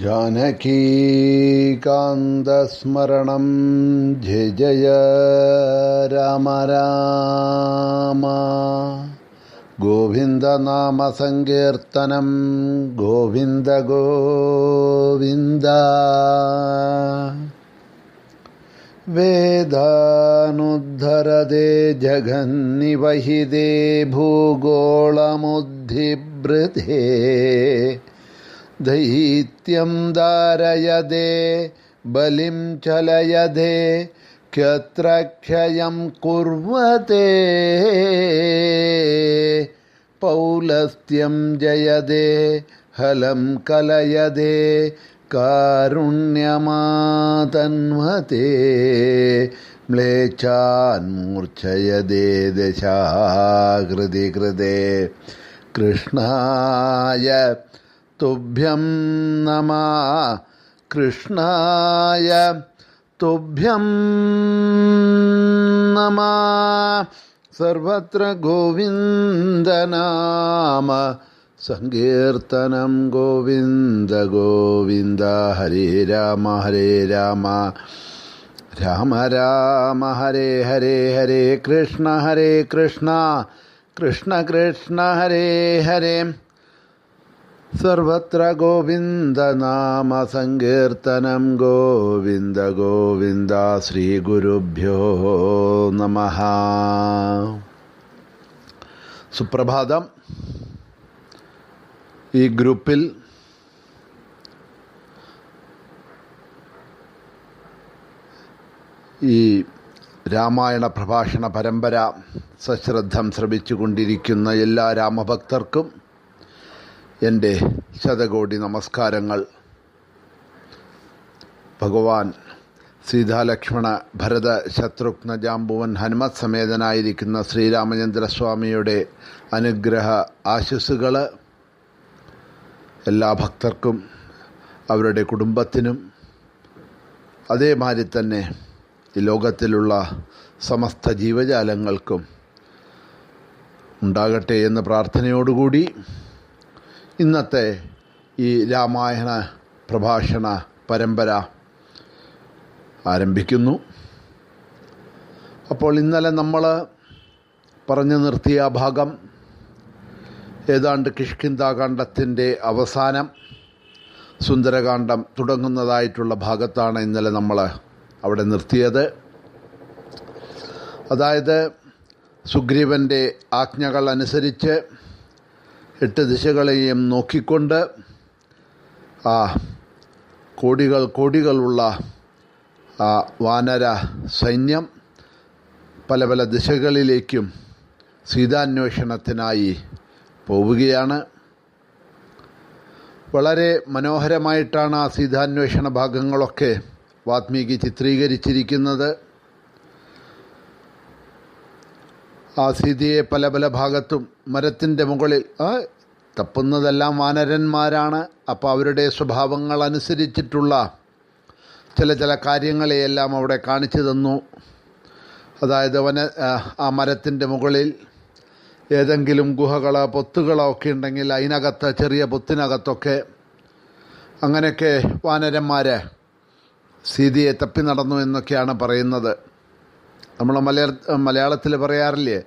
जानकीकान्तस्मरणं राम गोविन्दनामसङ्कीर्तनं गोविन्द गोविन्द वेदानुद्धरदे जगन्निवहिदे भूगोळमुद्धिबृधे दैत्यं दारयदे बलिं चलयदे क्यत्र क्षयं कुर्वते। पौलस्त्यं जयदे, हलं कलयदे, कारुण्यमातन्वते। म्लेच्छान्मूर्च्छयदे दशाकृति कृते कृष्णाय तुभ्यं नमः कृष्णाय। तुभ्यं नमः सर्वत्र गोविन्दनाम सङ्कीर्तनं गोविन्द गोविन्द। हरे राम हरे राम। राम राम, हरे हरे हरे कृष्ण हरे कृष्ण। कृष्ण कृष्ण, हरे हरे। സർവത്ര ഗോവിന്ദനാമസങ്കീർത്തനം ഗോവിന്ദ ഗോവിന്ദ ശ്രീ ഗുരുഭ്യോ നമ. സുപ്രഭാതം. ഈ ഗ്രൂപ്പിൽ ഈ രാമായണ പ്രഭാഷണ പരമ്പര സശ്രദ്ധം ശ്രമിച്ചുകൊണ്ടിരിക്കുന്ന എല്ലാ രാമഭക്തർക്കും എന്റെ ശതകോടി നമസ്കാരങ്ങൾ. ഭഗവാൻ സീതാലക്ഷ്മണ ഭരത ശത്രുഘ്ന ജാമ്പുവൻ ഹനുമത് സമേതനായിരിക്കുന്ന ശ്രീരാമചന്ദ്രസ്വാമിയുടെ അനുഗ്രഹ ആശസ്സുകൾ എല്ലാ ഭക്തർക്കും അവരുടെ കുടുംബത്തിനും. അതേമാതിരി തന്നെ ഈ ലോകത്തിലുള്ള സമസ്ത ജീവജാലങ്ങൾക്കും ഉണ്ടാകട്ടെ എന്ന പ്രാർത്ഥനയോടുകൂടി ഇന്നത്തെ ഈ രാമായണ പ്രഭാഷണ പരമ്പര ആരംഭിക്കുന്നു. അപ്പോൾ ഇന്നലെ നമ്മൾ പറഞ്ഞു നിർത്തിയ ഭാഗം ഏതാണ്ട് കിഷ്കിന്താകാന്ഡത്തിന്റെ അവസാനം സുന്ദരകാന്ഡം തുടങ്ങുന്നതായിട്ടുള്ള ഭാഗത്താണ് ഇന്നലെ നമ്മൾ അവിടെ നിർത്തിയത്. അതായത് സുഗ്രീവന്റെ ആജ്ഞകൾ അനുസരിച്ച് എട്ട് ദിശകളെയും നോക്കിക്കൊണ്ട് ആ കോടികൾ കോടികളുള്ള ആ വാനര സൈന്യം പല പല ദിശകളിലേക്കും സീതാന്വേഷണത്തിനായി പോവുകയാണ്. വളരെ മനോഹരമായിട്ടാണ് ആ സീതാന്വേഷണ ഭാഗങ്ങളൊക്കെ വാത്മീകി ചിത്രീകരിച്ചിരിക്കുന്നത്. ആ സീതയെ പല പല ഭാഗത്തും മരത്തിന്റെ മുകളിൽ തപ്പുന്നതെല്ലാം വാനരന്മാരാണ്. അപ്പോൾ അവരുടെ സ്വഭാവങ്ങൾ അനുസരിച്ചിട്ടുള്ള ചില ചില കാര്യങ്ങളെയെല്ലാം അവിടെ കാണിച്ചു തന്നു. അതായത് വന ആ മരത്തിന്റെ മുകളിൽ ഏതെങ്കിലും ഗുഹകളോ പൊത്തുകളോ ഒക്കെ ഉണ്ടെങ്കിൽ അതിനകത്ത് ചെറിയ പൊത്തിനകത്തൊക്കെ അങ്ങനെയൊക്കെ വാനരന്മാർ സീതയെ തപ്പി നടന്നു എന്നൊക്കെയാണ് പറയുന്നത്. നമ്മൾ മലയാള മലയാളത്തിൽ പറയാറില്ലേ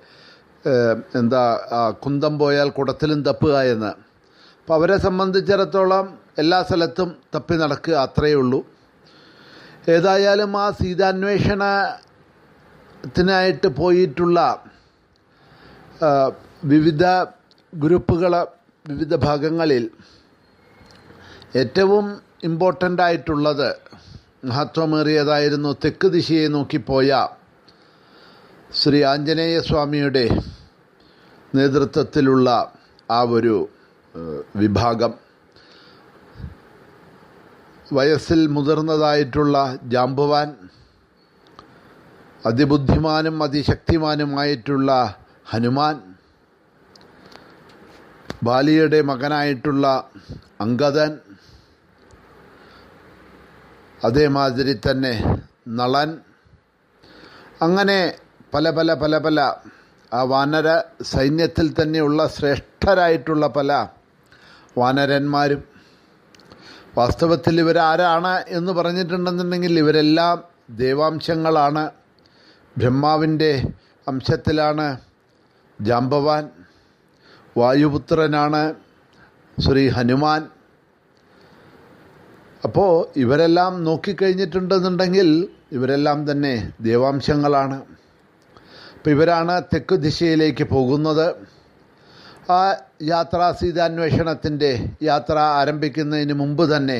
എന്താ കുന്തം പോയാൽ കുടത്തിലും തപ്പുക എന്ന്. അപ്പം അവരെ സംബന്ധിച്ചിടത്തോളം എല്ലാ സ്ഥലത്തും തപ്പി നടക്കുക അത്രയേ ഉള്ളൂ. ഏതായാലും ആ സീതാന്വേഷണത്തിനായിട്ട് പോയിട്ടുള്ള വിവിധ ഗ്രൂപ്പുകൾ വിവിധ ഭാഗങ്ങളിൽ ഏറ്റവും ഇമ്പോർട്ടന്റ് ആയിട്ടുള്ളത് മഹത്വമേറിയതായിരുന്നു തെക്ക് ദിശയെ നോക്കിപ്പോയ ശ്രീ ആഞ്ജനേയ സ്വാമിയുടെ നേതൃത്വത്തിലുള്ള ആ ഒരു വിഭാഗം വയസ്സിൽ മുതിർന്നതായിട്ടുള്ള ജാമ്പുവാൻ അതിബുദ്ധിമാനും അതിശക്തിമാനുമായിട്ടുള്ള ഹനുമാൻ ബാലിയുടെ മകനായിട്ടുള്ള അങ്കദൻ അതേമാതിരി തന്നെ നളൻ അങ്ങനെ പല പല പല പല. ആ വാനര സൈന്യത്തിൽ തന്നെയുള്ള ശ്രേഷ്ഠരായിട്ടുള്ള പല വാനരന്മാരും. വാസ്തവത്തിൽ ഇവരാരാണ് എന്ന് പറഞ്ഞിട്ടുണ്ടെന്നുണ്ടെങ്കിൽ ഇവരെല്ലാം ദേവാംശങ്ങളാണ്. ബ്രഹ്മാവിന്റെ അംശത്തിലാണ് ജാമ്പവാൻ വായുപുത്രനാണ് ശ്രീ ഹനുമാൻ. അപ്പോൾ ഇവരെല്ലാം നോക്കിക്കഴിഞ്ഞിട്ടുണ്ടെന്നുണ്ടെങ്കിൽ ഇവരെല്ലാം തന്നെ ദേവാംശങ്ങളാണ്. അപ്പോൾ ഇവരാണ് തെക്ക് ദിശയിലേക്ക് പോകുന്നത്. ആ യാത്രാ സീതാന്വേഷണത്തിന്റെ യാത്ര ആരംഭിക്കുന്നതിന് മുമ്പ് തന്നെ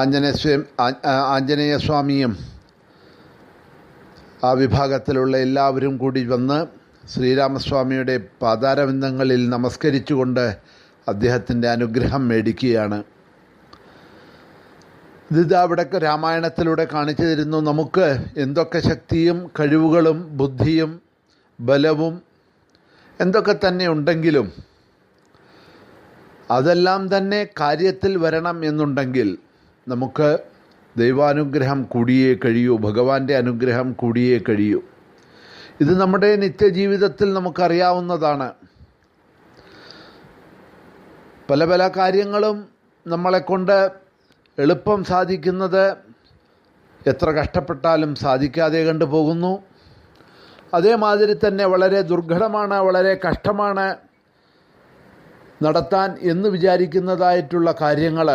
ആഞ്ജനേയ ആഞ്ജനേയ സ്വാമിയും ആ വിഭാഗത്തിലുള്ള എല്ലാവരും കൂടി വന്ന് ശ്രീരാമസ്വാമിയുടെ പാതാരവിന്ദങ്ങളിൽ നമസ്കരിച്ചുകൊണ്ട് അദ്ദേഹത്തിന്റെ അനുഗ്രഹം മേടിക്കുകയാണ്. ഇത് അവിടെ രാമായണത്തിലൂടെ കാണിച്ചു തരുന്നു നമുക്ക് എന്തൊക്കെ ശക്തിയും കഴിവുകളും ബുദ്ധിയും ബലവും എന്തൊക്കെ തന്നെ ഉണ്ടെങ്കിലും അതെല്ലാം തന്നെ കാര്യത്തിൽ വരണം എന്നുണ്ടെങ്കിൽ നമുക്ക് ദൈവാനുഗ്രഹം കൂടിയേ കഴിയൂ ഭഗവാന്റെ അനുഗ്രഹം കൂടിയേ കഴിയൂ. ഇത് നമ്മുടെ നിത്യജീവിതത്തിൽ നമുക്കറിയാവുന്നതാണ്. പല പല കാര്യങ്ങളും നമ്മളെക്കൊണ്ട് എളുപ്പം സാധിക്കുന്നത് എത്ര കഷ്ടപ്പെട്ടാലും സാധിക്കാതെ കണ്ടുപോകുന്നു അതേമാതിരി തന്നെ വളരെ ദുർഘടമാണ് വളരെ കഷ്ടമാണ് നടത്താൻ എന്ന് വിചാരിക്കുന്നതായിട്ടുള്ള കാര്യങ്ങൾ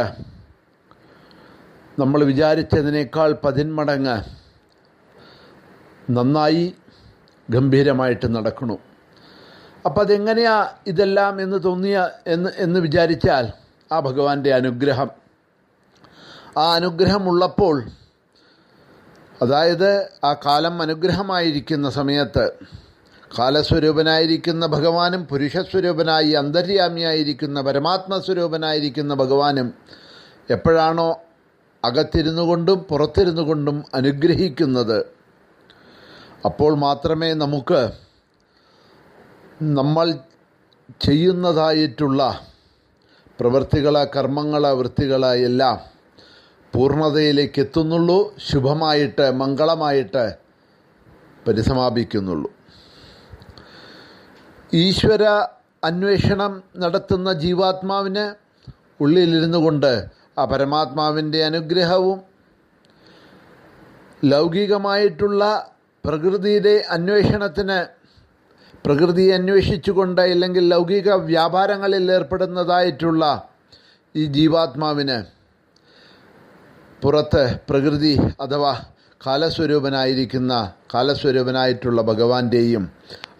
നമ്മൾ വിചാരിച്ചതിനേക്കാൾ പതിന്മടങ്ങ് നന്നായി ഗംഭീരമായിട്ട് നടക്കണു അപ്പം അതെങ്ങനെയാ ഇതെല്ലാം എന്ന് തോന്നിയ എന്ന് എന്ന് വിചാരിച്ചാൽ ആ ഭഗവാന്റെ അനുഗ്രഹം ആ അനുഗ്രഹമുള്ളപ്പോൾ അതായത് ആ കാലം അനുഗ്രഹമായിരിക്കുന്ന സമയത്ത് കാലസ്വരൂപനായിരിക്കുന്ന ഭഗവാനും പുരുഷസ്വരൂപനായി അന്തര്യാമിയായിരിക്കുന്ന പരമാത്മസ്വരൂപനായിരിക്കുന്ന ഭഗവാനും എപ്പോഴാണോ അകത്തിരുന്നു കൊണ്ടും പുറത്തിരുന്നു കൊണ്ടും അനുഗ്രഹിക്കുന്നത് അപ്പോൾ മാത്രമേ നമുക്ക് നമ്മൾ ചെയ്യുന്നതായിട്ടുള്ള പ്രവൃത്തികൾ കർമ്മങ്ങൾ വൃത്തികളെ എല്ലാം പൂർണതയിലേക്ക് എത്തുന്നുള്ളൂ ശുഭമായിട്ട് മംഗളമായിട്ട് പരിസമാപിക്കുന്നുള്ളൂ. ഈശ്വര അന്വേഷണം നടത്തുന്ന ജീവാത്മാവിന് ഉള്ളിലിരുന്നു കൊണ്ട് ആ പരമാത്മാവിന്റെ അനുഗ്രഹവും ലൗകികമായിട്ടുള്ള പ്രകൃതിയുടെ അന്വേഷണത്തിന് പ്രകൃതിയെ അന്വേഷിച്ചുകൊണ്ട് അല്ലെങ്കിൽ ലൗകിക വ്യാപാരങ്ങളിൽ ഏർപ്പെടുന്നതായിട്ടുള്ള ഈ ജീവാത്മാവിന് പുറത്ത് പ്രകൃതി അഥവാ കാലസ്വരൂപനായിരിക്കുന്ന കാലസ്വരൂപനായിട്ടുള്ള ഭഗവാന്റെയും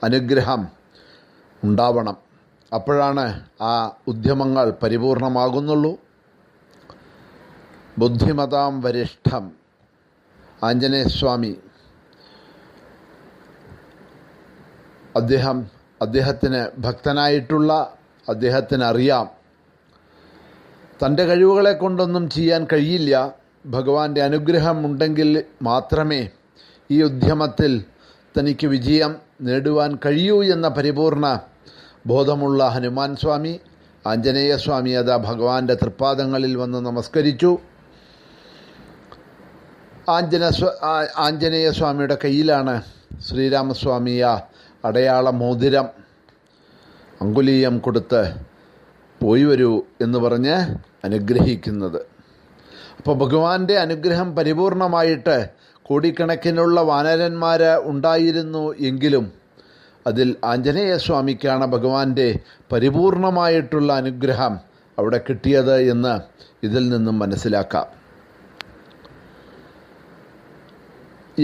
അനുഗ്രഹം ഉണ്ടാവണം. അപ്പോഴാണ് ആ ഉദ്യമങ്ങൾ പരിപൂർണമാകുന്നുള്ളൂ. ബുദ്ധിമതാം വരിഷ്ഠം. ആഞ്ജനേയസ്വാമി. അദ്ദേഹം അദ്ദേഹത്തിന് ഭക്തനായിട്ടുള്ള അദ്ദേഹത്തിന് അറിയാം തന്റെ കഴിവുകളെ കൊണ്ടൊന്നും ചെയ്യാൻ കഴിയില്ല. ഭഗവാന്റെ അനുഗ്രഹം ഉണ്ടെങ്കിൽ മാത്രമേ ഈ ഉദ്യമത്തിൽ തനിക്ക് വിജയം നേടുവാൻ കഴിയൂ എന്ന പരിപൂർണ ബോധമുള്ള ഹനുമാൻ സ്വാമി ആഞ്ജനേയ സ്വാമി അതാ ഭഗവാന്റെ തൃപ്പാദങ്ങളിൽ വന്ന് നമസ്കരിച്ചു. ആഞ്ജന ആഞ്ജനേയ സ്വാമിയുടെ കയ്യിലാണ് ശ്രീരാമസ്വാമിയ അടയാള മോതിരം അങ്കുലീയം കൊടുത്ത് പോയി വരൂ എന്ന് പറഞ്ഞ് അനുഗ്രഹിക്കുന്നത്. അപ്പോൾ ഭഗവാന്റെ അനുഗ്രഹം പരിപൂർണമായിട്ട് കോടിക്കണക്കിനുള്ള വാനരന്മാർ ഉണ്ടായിരുന്നു എങ്കിലും അതിൽ ആഞ്ജനേയ സ്വാമിക്കാണ് ഭഗവാന്റെ പരിപൂർണമായിട്ടുള്ള അനുഗ്രഹം അവിടെ കിട്ടിയത് എന്ന് ഇതിൽ നിന്നും മനസ്സിലാക്കാം.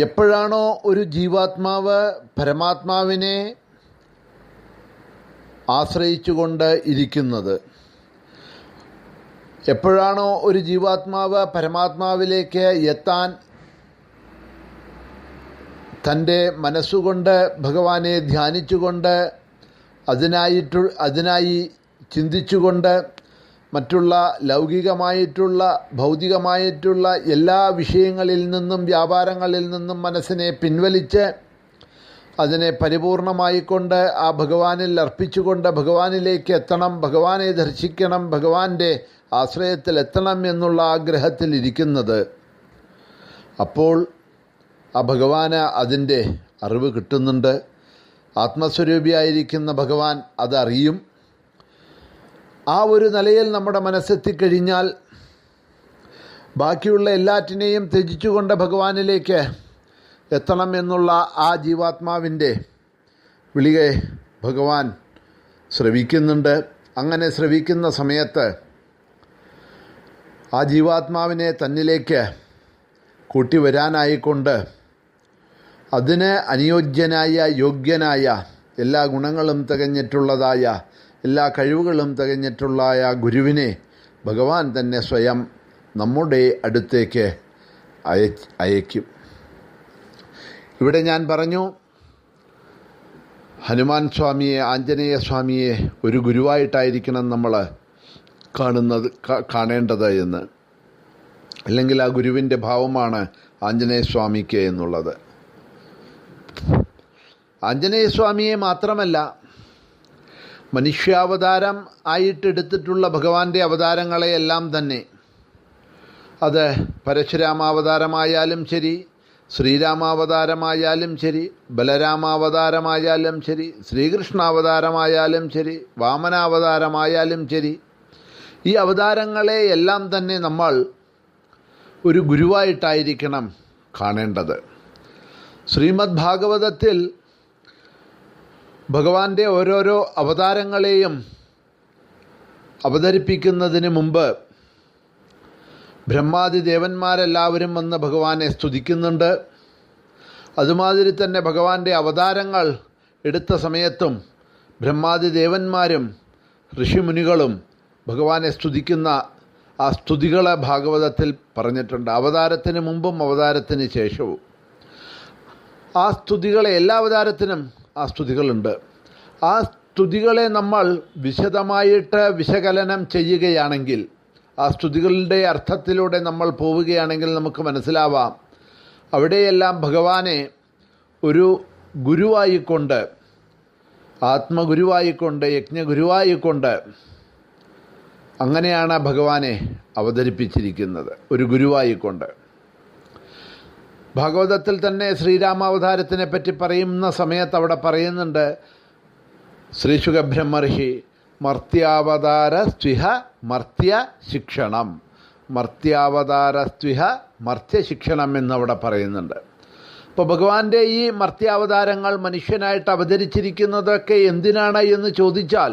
എപ്പോഴാണോ ഒരു ജീവാത്മാവ് പരമാത്മാവിനെ ആശ്രയിച്ചുകൊണ്ട് ഇരിക്കുന്നത്? എപ്പോഴാണോ ഒരു ജീവാത്മാവ് പരമാത്മാവിലേക്ക് എത്താൻ തന്റെ മനസ്സുകൊണ്ട് ഭഗവാനെ ധ്യാനിച്ചുകൊണ്ട് അതിനായിട്ട് അതിനായി ചിന്തിച്ചുകൊണ്ട് മറ്റുള്ള ലൗകികമായിട്ടുള്ള ഭൗതികമായിട്ടുള്ള എല്ലാ വിഷയങ്ങളിൽ നിന്നും വ്യാപാരങ്ങളിൽ നിന്നും മനസ്സിനെ പിൻവലിച്ച് അതിനെ പരിപൂർണമായിക്കൊണ്ട് ആ ഭഗവാനിൽ അർപ്പിച്ചുകൊണ്ട് ഭഗവാനിലേക്ക് എത്തണം ഭഗവാനെ ദർശിക്കണം ഭഗവാന്റെ ആശ്രയത്തിൽ എത്തണം എന്നുള്ള ആഗ്രഹത്തിൽ ഇരിക്കുന്നത്. അപ്പോൾ ആ ഭഗവാന് അതിന്റെ അറിവ് കിട്ടുന്നുണ്ട്. ആത്മസ്വരൂപിയായിരിക്കുന്ന ഭഗവാൻ അതറിയും. ആ ഒരു നിലയിൽ നമ്മുടെ മനസ്സെത്തിക്കഴിഞ്ഞാൽ ബാക്കിയുള്ള എല്ലാറ്റിനെയും ത്യജിച്ചുകൊണ്ട് ഭഗവാനിലേക്ക് എത്തണം എന്നുള്ള ആ ജീവാത്മാവിന്റെ വിളിയെ ഭഗവാൻ ശ്രവിക്കുന്നുണ്ട്. അങ്ങനെ ശ്രവിക്കുന്ന സമയത്ത് ആ ജീവാത്മാവിനെ തന്നിലേക്ക് കൂട്ടിവരാനായിക്കൊണ്ട് അതിന് അനുയോജ്യനായ യോഗ്യനായ എല്ലാ ഗുണങ്ങളും തികഞ്ഞിട്ടുള്ളതായ എല്ലാ കഴിവുകളും തികഞ്ഞിട്ടുള്ളതായ ഗുരുവിനെ ഭഗവാൻ തന്നെ സ്വയം നമ്മുടെ അടുത്തേക്ക് അയ അയക്കും. ഇവിടെ ഞാൻ പറഞ്ഞു ഹനുമാൻ സ്വാമിയെ ആഞ്ജനേയ സ്വാമിയെ ഒരു ഗുരുവായിട്ടായിരിക്കണം നമ്മൾ കാണുന്നത് കാണേണ്ടത് എന്ന്. അല്ലെങ്കിൽ ആ ഗുരുവിന്റെ ഭാവമാണ് ആഞ്ജനേയ സ്വാമിക്ക് എന്നുള്ളത്. ആഞ്ജനേയ സ്വാമിയെ മാത്രമല്ല മനുഷ്യാവതാരം ആയിട്ടെടുത്തിട്ടുള്ള ഭഗവാന്റെ അവതാരങ്ങളെയെല്ലാം തന്നെ അത് പരശുരാമാവതാരമായാലും ശരി ശ്രീരാമാവതാരമായാലും ശരി ബലരാമാവതാരമായാലും ശരി ശ്രീകൃഷ്ണാവതാരമായാലും ശരി വാമനാവതാരമായാലും ശരി ഈ അവതാരങ്ങളെ എല്ലാം തന്നെ നമ്മൾ ഒരു ഗുരുവായിട്ടായിരിക്കണം കാണേണ്ടത്. ശ്രീമദ് ഭാഗവതത്തിൽ ഭഗവാന്റെ ഓരോരോ അവതാരങ്ങളെയും അവതരിപ്പിക്കുന്നതിന് മുമ്പ് ബ്രഹ്മാദി ദേവന്മാരെല്ലാവരും വന്ന് ഭഗവാനെ സ്തുതിക്കുന്നുണ്ട്. അതുമാതിരി തന്നെ ഭഗവാന്റെ അവതാരങ്ങൾ എടുത്ത സമയത്തും ബ്രഹ്മാദി ദേവന്മാരും ഋഷിമുനികളും ഭഗവാനെ സ്തുതിക്കുന്ന ആ സ്തുതികളെ ഭാഗവതത്തിൽ പറഞ്ഞിട്ടുണ്ട്. അവതാരത്തിന് മുമ്പും അവതാരത്തിന് ശേഷവും. ആ സ്തുതികളെ എല്ലാ അവതാരത്തിനും ആ സ്തുതികളുണ്ട്. ആ സ്തുതികളെ നമ്മൾ വിശദമായിട്ട് വിശകലനം ചെയ്യുകയാണെങ്കിൽ ആ സ്തുതികളുടെ അർത്ഥത്തിലൂടെ നമ്മൾ പോവുകയാണെങ്കിൽ നമുക്ക് മനസ്സിലാവാം. അവിടെയെല്ലാം ഭഗവാനെ ഒരു ഗുരുവായിക്കൊണ്ട് ആത്മഗുരുവായിക്കൊണ്ട് യജ്ഞഗുരുവായിക്കൊണ്ട് അങ്ങനെയാണ് ഭഗവാനെ അവതരിപ്പിച്ചിരിക്കുന്നത്. ഒരു ഗുരുവായിക്കൊണ്ട്. ഭാഗവതത്തിൽ തന്നെ ശ്രീരാമാവതാരത്തിനെ പറ്റി പറയുന്ന സമയത്ത് അവിടെ പറയുന്നുണ്ട് ശ്രീശുഖബ്രഹ്മർഹി സ്വിഹ മർത്യ ശിക്ഷണം. മർത്യാവതാരസ്വിഹ മർത്യ ശിക്ഷണം എന്നവിടെ പറയുന്നുണ്ട്. അപ്പോൾ ഭഗവാന്റെ ഈ മർത്യാവതാരങ്ങൾ മനുഷ്യനായിട്ട് അവതരിച്ചിരിക്കുന്നതൊക്കെ എന്തിനാണ് എന്ന് ചോദിച്ചാൽ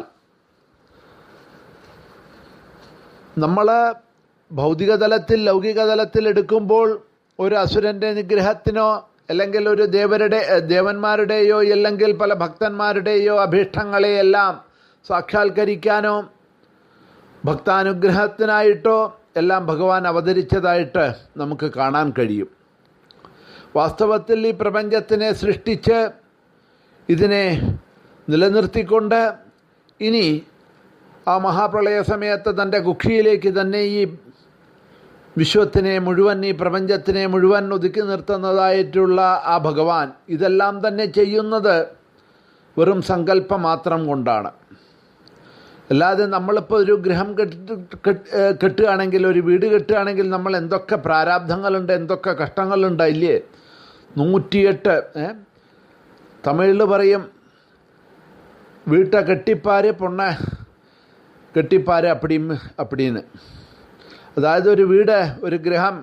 നമ്മൾ ഭൗതിക തലത്തിൽ ലൗകിക തലത്തിൽ എടുക്കുമ്പോൾ ഒരു അസുരന്റെ നിഗ്രഹത്തിനോ അല്ലെങ്കിൽ ഒരു ദേവരുടെ ദേവന്മാരുടെയോ അല്ലെങ്കിൽ പല ഭക്തന്മാരുടെയോ അഭീഷ്ടങ്ങളെയെല്ലാം സാക്ഷാത്കരിക്കാനോ ഭക്താനുഗ്രഹത്തിനായിട്ടോ എല്ലാം ഭഗവാൻ അവതരിച്ചതായിട്ട് നമുക്ക് കാണാൻ കഴിയും. വാസ്തവത്തിൽ ഈ പ്രപഞ്ചത്തിനെ സൃഷ്ടിച്ച് ഇതിനെ നിലനിർത്തിക്കൊണ്ട് ഇനി ആ മഹാപ്രളയ സമയത്ത് തന്റെ കുക്ഷിയിലേക്ക് തന്നെ ഈ വിശ്വത്തിനെ മുഴുവൻ ഈ പ്രപഞ്ചത്തിനെ മുഴുവൻ ഒതുക്കി നിർത്തുന്നതായിട്ടുള്ള ആ ഭഗവാൻ ഇതെല്ലാം തന്നെ ചെയ്യുന്നത് വെറും സങ്കല്പം മാത്രം കൊണ്ടാണ്. അല്ലാതെ നമ്മളിപ്പോൾ ഒരു ഗൃഹം കെട്ടി കെട്ടുകയാണെങ്കിൽ ഒരു വീട് കെട്ടുകയാണെങ്കിൽ നമ്മൾ എന്തൊക്കെ പ്രാരാബ്ധങ്ങളുണ്ട് എന്തൊക്കെ കഷ്ടങ്ങളുണ്ട് ഇല്ലേ? നൂറ്റിയെട്ട് തമിഴിൽ പറയും വീട്ട കെട്ടിപ്പാര് പൊണ്ണ കെട്ടിപ്പാര് അപ്പടിയും അപ്പടിന്ന്. അതായത് ഒരു വീട് ഒരു ഗൃഹം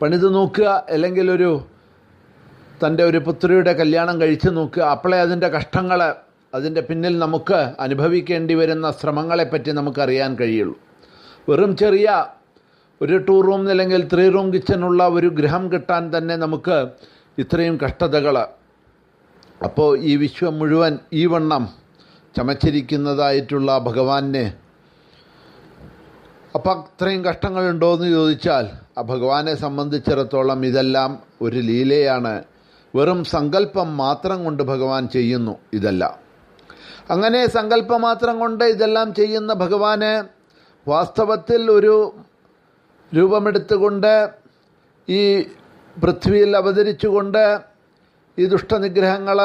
പണിത് നോക്കുക അല്ലെങ്കിൽ ഒരു തന്റെ ഒരു പുത്രിയുടെ കല്യാണം കഴിച്ചു നോക്കുക അപ്പോളെ അതിന്റെ കഷ്ടങ്ങൾ അതിന്റെ പിന്നിൽ നമുക്ക് അനുഭവിക്കേണ്ടി വരുന്ന ശ്രമങ്ങളെപ്പറ്റി നമുക്കറിയാൻ കഴിയുള്ളൂ. വെറും ചെറിയ ഒരു ടൂ റൂം അല്ലെങ്കിൽ ത്രീ റൂം കിച്ചനുള്ള ഒരു ഗൃഹം കിട്ടാൻ തന്നെ നമുക്ക് ഇത്രയും കഷ്ടതകൾ അപ്പോൾ ഈ വിശ്വം മുഴുവൻ ഈ വണ്ണം ചമച്ചിരിക്കുന്നതായിട്ടുള്ള ഭഗവാനെ അപ്പം അത്രയും കഷ്ടങ്ങളുണ്ടോ എന്ന് ചോദിച്ചാൽ ആ ഭഗവാനെ സംബന്ധിച്ചിടത്തോളം ഇതെല്ലാം ഒരു ലീലയാണ്. വെറും സങ്കല്പം മാത്രം കൊണ്ട് ഭഗവാൻ ചെയ്യുന്നു ഇതെല്ലാം. അങ്ങനെ സങ്കല്പമാത്രം കൊണ്ട് ഇതെല്ലാം ചെയ്യുന്ന ഭഗവാന് വാസ്തവത്തിൽ ഒരു രൂപമെടുത്തുകൊണ്ട് ഈ പൃഥ്വിയിൽ അവതരിച്ചുകൊണ്ട് ഈ ദുഷ്ടനിഗ്രഹങ്ങൾ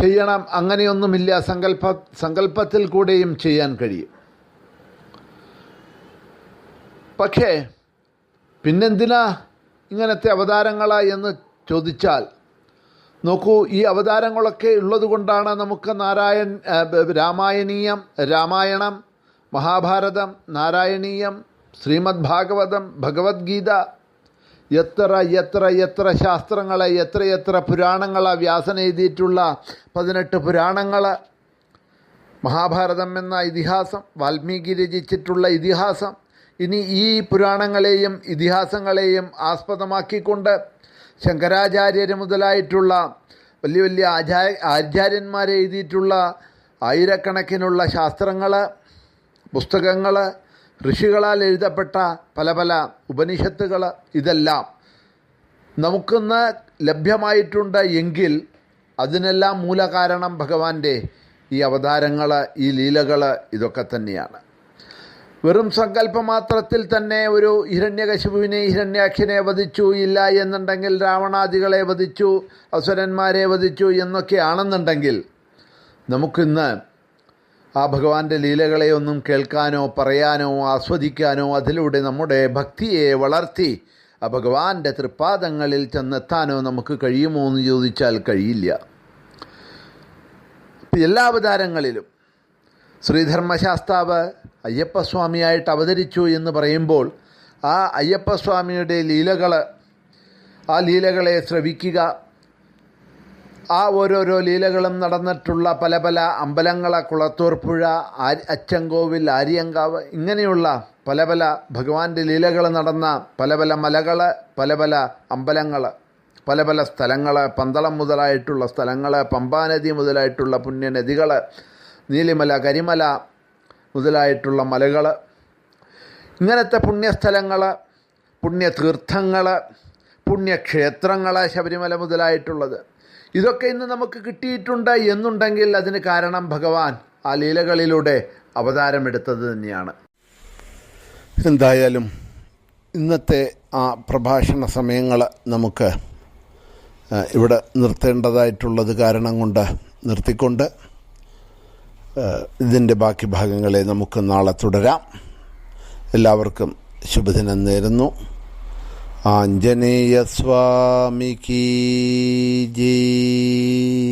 ചെയ്യണം അങ്ങനെയൊന്നുമില്ല. സങ്കല്പ സങ്കല്പത്തിൽ കൂടെയും ചെയ്യാൻ കഴിയും. പക്ഷേ പിന്നെന്തിനാ ഇങ്ങനത്തെ അവതാരങ്ങളാ എന്ന് ചോദിച്ചാൽ നോക്കൂ ഈ അവതാരങ്ങളൊക്കെ ഉള്ളതുകൊണ്ടാണ് നമുക്ക് നാരായൺ രാമായണീയം രാമായണം മഹാഭാരതം നാരായണീയം ശ്രീമദ് ഭാഗവതം ഭഗവത്ഗീത എത്ര എത്ര എത്ര ശാസ്ത്രങ്ങളെ എത്ര എത്ര പുരാണങ്ങളെ വ്യാസൻ എഴുതിയിട്ടുള്ള പതിനെട്ട് പുരാണങ്ങൾ മഹാഭാരതം എന്ന ഇതിഹാസം വാൽമീകി രചിച്ചിട്ടുള്ള ഇതിഹാസം ഇനി ഈ പുരാണങ്ങളെയും ഇതിഹാസങ്ങളെയും ആസ്പദമാക്കിക്കൊണ്ട് ശങ്കരാചാര്യർ മുതലായിട്ടുള്ള വലിയ വലിയ ആചാര ആചാര്യന്മാർ എഴുതിയിട്ടുള്ള ആയിരക്കണക്കിനുള്ള ശാസ്ത്രങ്ങൾ പുസ്തകങ്ങൾ ഋഷികളാൽ എഴുതപ്പെട്ട പല പല ഉപനിഷത്തുകൾ ഇതെല്ലാം നമുക്കിന്ന് ലഭ്യമായിട്ടുണ്ട് എങ്കിൽ അതിനെല്ലാം മൂലകാരണം ഭഗവാന്റെ ഈ അവതാരങ്ങൾ ഈ ലീലകൾ ഇതൊക്കെ തന്നെയാണ്. വെറും സങ്കല്പമാത്രത്തിൽ തന്നെ ഒരു ഹിരണ്യകശിപുവിനെ ഹിരണ്യാക്ഷനെ വധിച്ചു ഇല്ല എന്നുണ്ടെങ്കിൽ രാവണാദികളെ വധിച്ചു അസുരന്മാരെ വധിച്ചു എന്നൊക്കെയാണെന്നുണ്ടെങ്കിൽ നമുക്കിന്ന് ആ ഭഗവാന്റെ ലീലകളെ ഒന്നും കേൾക്കാനോ പറയാനോ ആസ്വദിക്കാനോ അതിലൂടെ നമ്മുടെ ഭക്തിയെ വളർത്തി ആ ഭഗവാന്റെ തൃപ്പാദങ്ങളിൽ ചെന്നെത്താനോ നമുക്ക് കഴിയുമോ എന്ന് ചോദിച്ചാൽ കഴിയില്ല. എല്ലാ അവതാരങ്ങളിലും ശ്രീധർമ്മശാസ്താവ് അയ്യപ്പസ്വാമിയായിട്ട് അവതരിച്ചു എന്ന് പറയുമ്പോൾ ആ അയ്യപ്പസ്വാമിയുടെ ലീലകൾ ആ ലീലകളെ ശ്രവിക്കുക. ആ ഓരോരോ ലീലകളും നടന്നിട്ടുള്ള പല പല അമ്പലങ്ങളെ കുളത്തൂർപ്പുഴ അച്ചങ്കോവിൽ ആര്യങ്കാവ് ഇങ്ങനെയുള്ള പല പല ഭഗവാന്റെ ലീലകൾ നടന്ന പല പല മലകൾ പല പല അമ്പലങ്ങൾ പല പല സ്ഥലങ്ങൾ പന്തളം മുതലായിട്ടുള്ള സ്ഥലങ്ങൾ പമ്പാനദി മുതലായിട്ടുള്ള പുണ്യനദികൾ നീലിമല കരിമല മുതലായിട്ടുള്ള മലകൾ ഇങ്ങനത്തെ പുണ്യസ്ഥലങ്ങൾ പുണ്യതീർത്ഥങ്ങൾ പുണ്യക്ഷേത്രങ്ങൾ ശബരിമല മുതലായിട്ടുള്ളത്. ഇതൊക്കെ ഇന്ന് നമുക്ക് കിട്ടിയിട്ടുണ്ട് എന്നുണ്ടെങ്കിൽ അതിന് കാരണം ഭഗവാൻ ആ ലീലകളിലൂടെ അവതാരമെടുത്തത് തന്നെയാണ്. എന്തായാലും ഇന്നത്തെ ആ പ്രഭാഷണ സമയങ്ങൾ നമുക്ക് ഇവിടെ നിർത്തേണ്ടതായിട്ടുള്ളത് കാരണം കൊണ്ട് നിർത്തിക്കൊണ്ട് ഇതിന്റെ ബാക്കി ഭാഗങ്ങളെ നമുക്ക് നാളെ തുടരാം. എല്ലാവർക്കും ശുഭദിനം നേരുന്നു. ആഞ്ജനേയ സ്വാമിക്ക് ജയ്